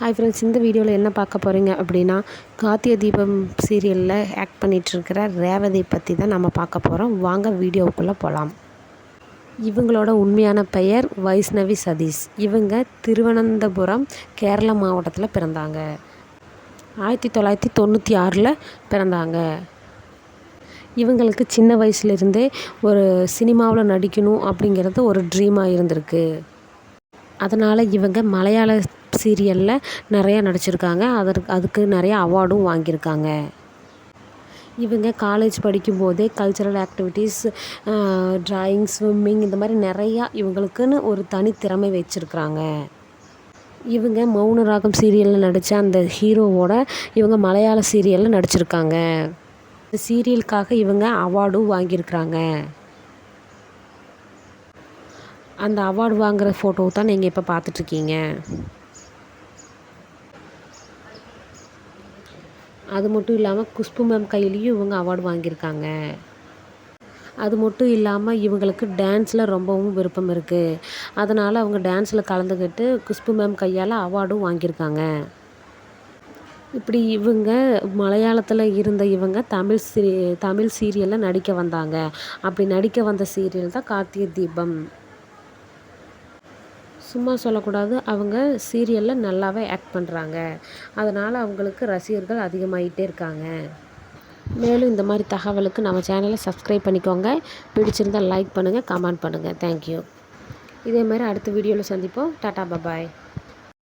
Hi friends இந்த வீடியோவில் என்ன பார்க்க போகிறீங்க அப்படின்னா கார்த்திகை தீபம் சீரியலில் ஆக்ட் பண்ணிகிட்ருக்கிற ரேவதி பற்றி தான் நம்ம பார்க்க போகிறோம் வாங்க வீடியோவுக்குள்ளே போகலாம் இவங்களோட உண்மையான பெயர் வைஷ்ணவி சதீஷ். இவங்க திருவனந்தபுரம் கேரளா மாவட்டத்தில் பிறந்தாங்க. ஆயிரத்தி தொள்ளாயிரத்தி தொண்ணூற்றி ஆறில் பிறந்தாங்க. இவங்களுக்கு சின்ன வயசுலேருந்தே ஒரு சினிமாவில் நடிக்கணும் அப்படிங்கிறது ஒரு ட்ரீமாக இருந்திருக்கு. அதனால் இவங்க மலையாள சீரியலில் நிறையா நடிச்சிருக்காங்க. அதற்கு அதுக்கு நிறையா அவார்டும் வாங்கியிருக்காங்க. இவங்க காலேஜ் படிக்கும்போதே கல்ச்சுரல் ஆக்டிவிட்டீஸ் ட்ராயிங் ஸ்விம்மிங் இந்த மாதிரி நிறையா இவங்களுக்குன்னு ஒரு தனித்திறமை வச்சுருக்குறாங்க. இவங்க மௌன ராகம் சீரியலில் நடித்த அந்த ஹீரோவோட இவங்க மலையாள சீரியலில் நடிச்சிருக்காங்க. இந்த சீரியலுக்காக இவங்க அவார்டும் வாங்கியிருக்கிறாங்க. அந்த அவார்டு வாங்குகிற ஃபோட்டோ தான் நீங்கள் இப்போ பார்த்துட்ருக்கீங்க அது மட்டும் இல்லாமல் குஷ்பு மேம் கையிலையும் இவங்க அவார்டு வாங்கியிருக்காங்க. அது மட்டும் இல்லாமல் இவங்களுக்கு டான்ஸில் ரொம்பவும் விருப்பம் இருக்குது அதனால் அவங்க டான்ஸில் கலந்துக்கிட்டு குஷ்பு மேம் கையால் அவார்டும் வாங்கியிருக்காங்க. இப்படி இவங்க மலையாளத்தில் இருந்த இவங்க தமிழ் சீ தமிழ் சீரியலில் நடிக்க வந்தாங்க. அப்படி நடிக்க வந்த சீரியல் தான் கார்த்திகை தீபம். சும்மா சொல்லக்கூடாது. அவங்க சீரியலில் நல்லாவே ஆக்ட் பண்ணுறாங்க அதனால் அவங்களுக்கு ரசிகர்கள் அதிகமாகிட்டே இருக்காங்க. மேலும் இந்த மாதிரி தகவலுக்கு நம்ம சேனலை சப்ஸ்கிரைப் பண்ணிக்கோங்க. பிடிச்சிருந்தால் லைக் பண்ணுங்கள் கமெண்ட் பண்ணுங்கள் தேங்க்யூ இதே மாதிரி அடுத்த வீடியோவில் சந்திப்போம். Tata bye bye